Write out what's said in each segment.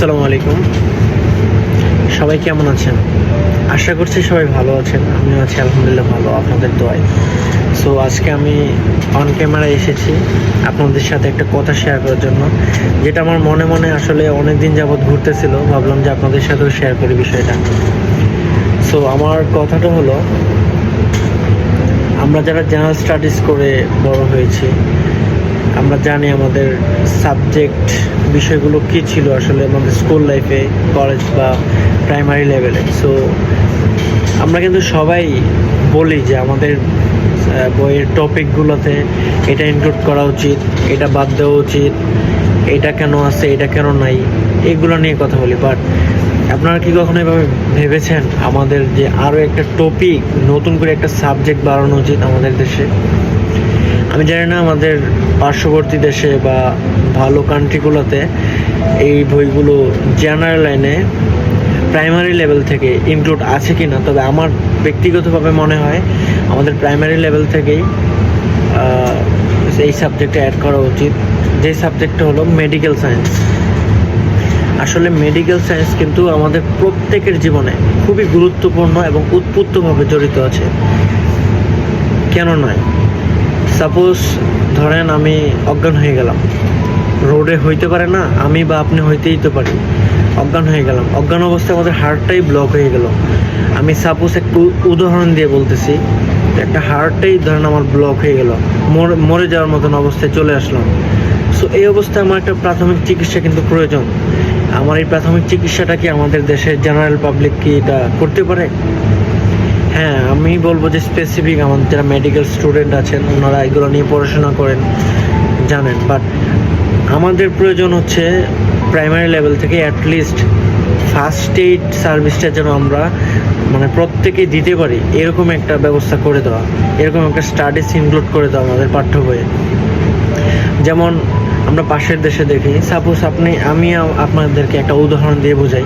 আসসালামু আলাইকুম। সবাই কেমন আছেন? আশা করছি সবাই ভালো আছেন, আমিও আছি, আলহামদুলিল্লাহ ভালো, আপনাদের দোয়ায়। সো আজকে আমি অন ক্যামেরায় এসেছি আপনাদের সাথে একটা কথা শেয়ার করার জন্য, যেটা আমার মনে মনে আসলে অনেক দিন যাবৎ ঘুরতেছিল, ভাবলাম যে আপনাদের সাথেও শেয়ার করি বিষয়টা। সো আমার কথাটা হলো, আমরা যারা জেনারেল স্টাডিজ করে বড় হয়েছি আমরা জানি আমাদের সাবজেক্ট বিষয়গুলো কী ছিল আসলে আমাদের স্কুল লাইফে কলেজ বা প্রাইমারি লেভেলে সো আমরা কিন্তু সবাই বলি যে আমাদের বইয়ের টপিকগুলোতে এটা ইনক্লুড করা উচিত, এটা বাদ দেওয়া উচিত, এটা কেন আছে, এটা কেন নাই, এগুলো নিয়ে কথা বলি। বাট আপনারা কি কখনো এভাবে ভেবেছেন আমাদের যে আরও একটা টপিক নতুন করে একটা সাবজেক্ট বাড়ানো উচিত আমাদের দেশে? আমি জানি না আমাদের পার্শ্ববর্তী দেশে বা ভালো কান্ট্রিগুলোতে এই বইগুলো জেনারেল লাইনে প্রাইমারি লেভেল থেকে ইনক্লুড আছে কি না তবে আমার ব্যক্তিগতভাবে মনে হয় আমাদের প্রাইমারি লেভেল থেকেই এই সাবজেক্টে অ্যাড করা উচিত। যে সাবজেক্টটা হলো মেডিকেল সায়েন্স আসলে মেডিকেল সায়েন্স কিন্তু আমাদের প্রত্যেকের জীবনে খুবই গুরুত্বপূর্ণ এবং উৎপুত্তভাবে জড়িত আছে। কেন নয়? সাপোজ ধরেন আমি অজ্ঞান হয়ে গেলাম। রোডে হইতে পারে না, আমি বা আপনি হইতেই তো পারি। অজ্ঞান হয়ে গেলাম। অজ্ঞান অবস্থায় আমাদের হার্টটাই ব্লক হয়ে গেল। আমি সাপোজ একটু উদাহরণ দিয়ে বলতেছি, একটা হার্টটাই ধরেন আমার ব্লক হয়ে গেল। মরে যাওয়ার মতন অবস্থায় চলে আসলাম। সো এই অবস্থায় আমার একটা প্রাথমিক চিকিৎসা কিন্তু প্রয়োজন। আমার এই প্রাথমিক চিকিৎসাটা কি আমাদের দেশের জেনারেল পাবলিক কি এটা করতে পারে? হ্যাঁ আমি বলব যে স্পেসিফিক আমাদের যারা মেডিকেল স্টুডেন্ট আছেন, ওনারা এগুলো নিয়ে পড়াশোনা করেন, জানেন। বাট আমাদের প্রয়োজন হচ্ছে প্রাইমারি লেভেল থেকে অ্যাটলিস্ট ফার্স্ট এইড সার্ভিসটা যেন আমরা মানে প্রত্যেকেই দিতে পারি, এরকম একটা ব্যবস্থা করে দেওয়া, এরকম একটা স্টাডিজ ইনক্লুড করে দেওয়া আমাদের পাঠ্য বইয়ে। যেমন আমরা পাশের দেশে দেখি সাপোজ আপনি, আমি আপনাদেরকে একটা উদাহরণ দিয়ে বোঝাই।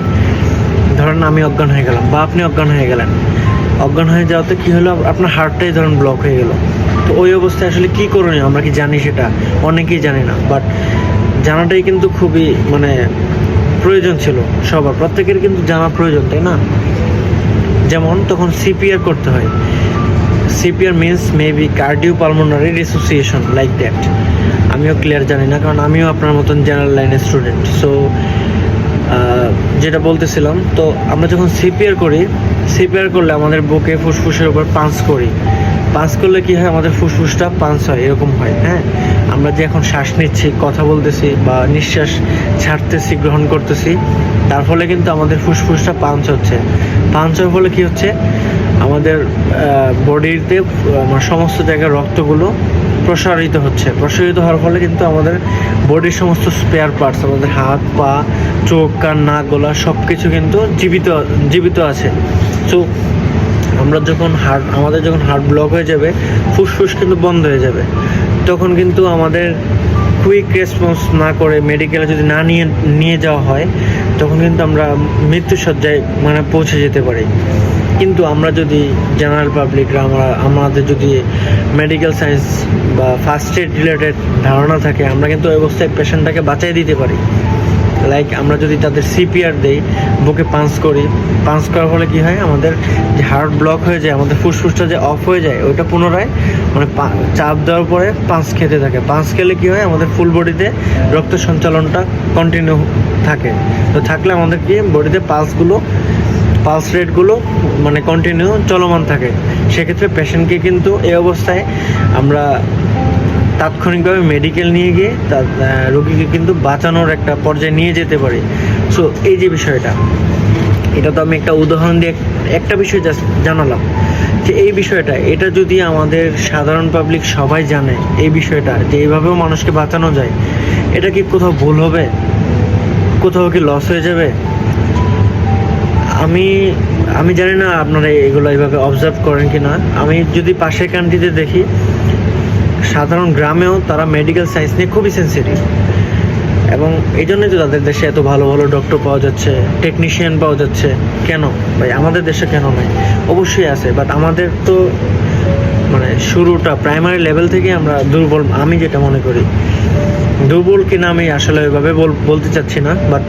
ধরেন আমি অজ্ঞান হয়ে গেলাম বা আপনি অজ্ঞান হয়ে গেলেন। অজ্ঞান হয়ে যাওয়াতে কি হলো? আপনার হার্টটাই ধরেন ব্লক হয়ে গেল। তো ওই অবস্থায় আসলে কি করণীয়? আমরা কি জানি সেটা? অনেকেই জানি না। বাট জানাটাই কিন্তু খুবই মানে প্রয়োজন ছিল সবার। প্রত্যেকের কিন্তু জানা প্রয়োজন, তাই না? যেমন তখন সিপিআর করতে হয়। CPR means maybe cardio pulmonary resuscitation like that আমিও ক্লিয়ার জানি না, কারণ আমিও আপনার মতন জেনারেল লাইনের স্টুডেন্ট সো যেটা বলতেছিলাম, তো আমরা যখন সিপিআর করি সিপিআর করলে আমাদের বুকে ফুসফুসের উপর পাঞ্চ করি। পাঞ্চ করলে কি হয়? আমাদের ফুসফুসটা পাঞ্চ হয়, এরকম হয় হ্যাঁ? আমরা যে এখন শ্বাস নিচ্ছি, কথা বলতেছি বা নিঃশ্বাস ছাড়তেছি, গ্রহণ করতেছি, তার ফলে কিন্তু আমাদের ফুসফুসটা পাঞ্চ হচ্ছে। পাঞ্চ হওয়ার ফলে কী হচ্ছে? আমাদের বডিতে সমস্ত জায়গায় রক্তগুলো প্রসারিত হচ্ছে। প্রসারিত হওয়ার ফলে কিন্তু আমাদের বডির সমস্ত স্পেয়ার পার্টস আমাদের হাত, পা, চোখ, কান, নাক, গলা সব কিছু কিন্তু জীবিত জীবিত আছে। তো আমরা যখন হার্ট আমাদের যখন হার্ট ব্লক হয়ে যাবে, ফুসফুস কিন্তু বন্ধ হয়ে যাবে। তখন কিন্তু আমাদের কুইক রেসপন্স না করে মেডিকেলে যদি না নিয়ে নিয়ে যাওয়া হয়, তখন কিন্তু আমরা মৃত্যুসজ্জায় মানে পৌঁছে যেতে পারি। কিন্তু আমরা যদি জেনারেল পাবলিকরা আমরা, আমাদের যদি মেডিকেল সায়েন্স বা ফার্স্ট এড রিলেটেড ধারণা থাকে, আমরা কিন্তু ওই অবস্থায় পেশেন্টটাকে বাঁচাই দিতে পারি। লাইক আমরা যদি তাদের সিপিআর দেই, বুকে পাঞ্চ করি পাঞ্চ করার ফলে কী হয়? আমাদের যে হার্ট ব্লক হয়ে যায়, আমাদের ফুসফুসটা যে অফ হয়ে যায়, ওইটা পুনরায় মানে চাপ দেওয়ার পরে পাঞ্চ খেতে থাকে। পাঞ্চ খেলে কী হয়? আমাদের ফুল বডিতে রক্ত সঞ্চালনটা কন্টিনিউ থাকে। তো থাকলে আমাদের কি? বডিতে পালসগুলো পালস রেটগুলো মানে কন্টিনিউ চলমান থাকে। সেক্ষেত্রে পেশেন্টকে কিন্তু এই অবস্থায় আমরা তাৎক্ষণিকভাবে মেডিকেল নিয়ে গিয়ে তার রোগীকে কিন্তু বাঁচানোর একটা পর্যায়ে নিয়ে যেতে পারি। সো এই যে বিষয়টা, এটা তো আমি একটা উদাহরণ দিয়ে এক- একটা বিষয় জানালাম যে এই বিষয়টা, এটা যদি আমাদের সাধারণ পাবলিক সবাই জানে এই বিষয়টা, যে এইভাবেও মানুষকে বাঁচানো যায়, এটা কি কোথাও ভুল হবে? কোথাও কি লস হয়ে যাবে? আমি আমি জানি না আপনারা এগুলো এইভাবে অবজার্ভ করেন কি না আমি যদি পাশের কান্ট্রিতে দেখি, সাধারণ গ্রামেও তারা মেডিকেল সায়েন্স নিয়ে খুবই সেন্সিটিভ এবং এই জন্যই তো তাদের দেশে এত ভালো ভালো ডক্টর পাওয়া যাচ্ছে টেকনিশিয়ান পাওয়া যাচ্ছে। কেন? ভাই, আমাদের দেশে কেন নাই? অবশ্যই আছে বাট আমাদের তো মানে শুরুটা প্রাইমারি লেভেল থেকে আমরা দুর্বল, আমি যেটা মনে করি। দুর্বল কিনা আমি আসলে ওইভাবে বল- বলতে চাচ্ছি না বাট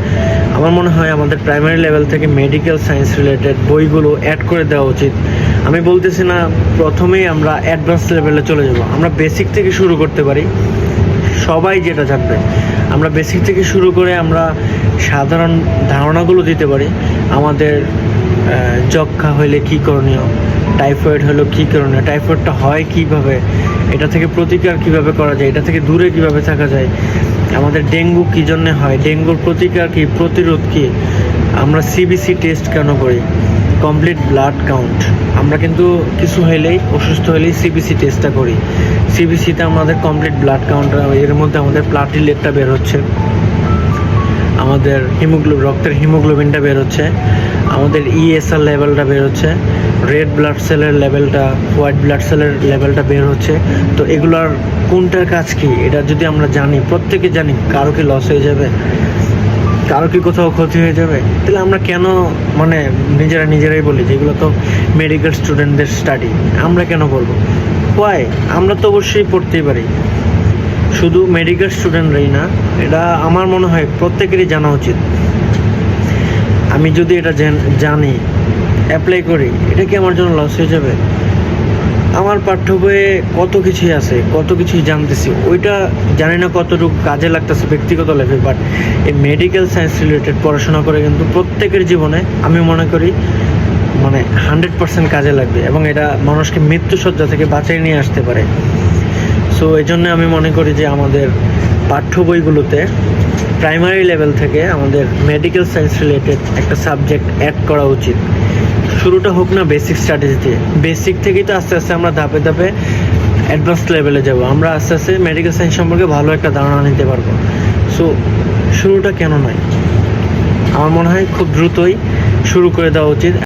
আমার মনে হয় আমাদের প্রাইমারি লেভেল থেকে মেডিকেল সায়েন্স রিলেটেড বইগুলো অ্যাড করে দেওয়া উচিত। আমি বলতেছি না, প্রথমেই আমরা অ্যাডভান্স লেভেলে চলে যাব। আমরা বেসিক থেকে শুরু করতে পারি। সবাই যেটা জানবে, আমরা বেসিক থেকে শুরু করে আমরা সাধারণ ধারণাগুলো দিতে পারি। আমাদের যক্ষা হইলে কী করণীয় টাইফয়েড হলো কী কারণে? টাইফয়েডটা হয় কীভাবে? এটা থেকে প্রতিকার কীভাবে করা যায়? এটা থেকে দূরে কীভাবে থাকা যায়? আমাদের ডেঙ্গু কী জন্য হয়? ডেঙ্গুর প্রতিকার কি? প্রতিরোধ কি? আমরা সিবিসি টেস্ট কেন করি? কমপ্লিট ব্লাড কাউন্ট আমরা কিন্তু কিছু হইলেই, অসুস্থ হলেই সিবিসি টেস্টটা করি। সিবিসিতে আমাদের কমপ্লিট ব্লাড কাউন্ট এর মধ্যে আমাদের প্লাটিলেটটা বের হচ্ছে। আমাদের হিমোগ্লো রক্তের হিমোগ্লোবিনটা বের হচ্ছে। আমাদের ইএসআর লেভেলটা বের হচ্ছে রেড ব্লাড সেলের লেভেলটা হোয়াইট ব্লাড সেলের লেভেলটা বের হচ্ছে। তো এগুলার কোনটার কাজ কি? এটা যদি আমরা জানি, প্রত্যেকে জানি, কারও কি লস হয়ে যাবে? কারও কি কোথাও ক্ষতি হয়ে যাবে? তাহলে আমরা কেন মানে নিজেরা নিজেরাই বলি যেগুলো তো মেডিকেল স্টুডেন্টদের স্টাডি আমরা কেন বলব? ওয়াই আমরা তো অবশ্যই পড়তেই পারি। শুধু মেডিকেল স্টুডেন্টরাই না, এটা আমার মনে হয় প্রত্যেকেরই জানা উচিত। আমি যদি এটা জানি অ্যাপ্লাই করি, এটা কি আমার জন্য লস হয়ে যাবে? আমার পাঠ্য বইয়ে কত কিছুই আছে, কত কিছুই জানতেছি, ওইটা জানি না কতটুকু কাজে লাগতেছে ব্যক্তিগত লেভেল বাট এই মেডিকেল সায়েন্স রিলেটেড পড়াশোনা করে কিন্তু প্রত্যেকের জীবনে আমি মনে করি মানে হান্ড্রেড পার্সেন্ট কাজে লাগবে এবং এটা মানুষকে মৃত্যুসজ্জা থেকে বাঁচিয়ে নিয়ে আসতে পারে। সো এই জন্য আমি মনে করি যে আমাদের পাঠ্য বইগুলোতে প্রাইমারি লেভেল থেকে আমাদের মেডিকেল সায়েন্স রিলেটেড একটা সাবজেক্ট অ্যাড করা উচিত। শুরুটা হোক না বেসিক স্টাডিজ দিয়ে। বেসিক থেকেই তো আস্তে আস্তে আমরা ধাপে ধাপে অ্যাডভান্স লেভেলে যাব। আমরা আস্তে আস্তে মেডিকেল সায়েন্স সম্পর্কে ভালো একটা ধারণা নিতে পারব। সো শুরুটা কেন নয়? আমার মনে হয় খুব দ্রুতই শুরু করে দেওয়া উচিত।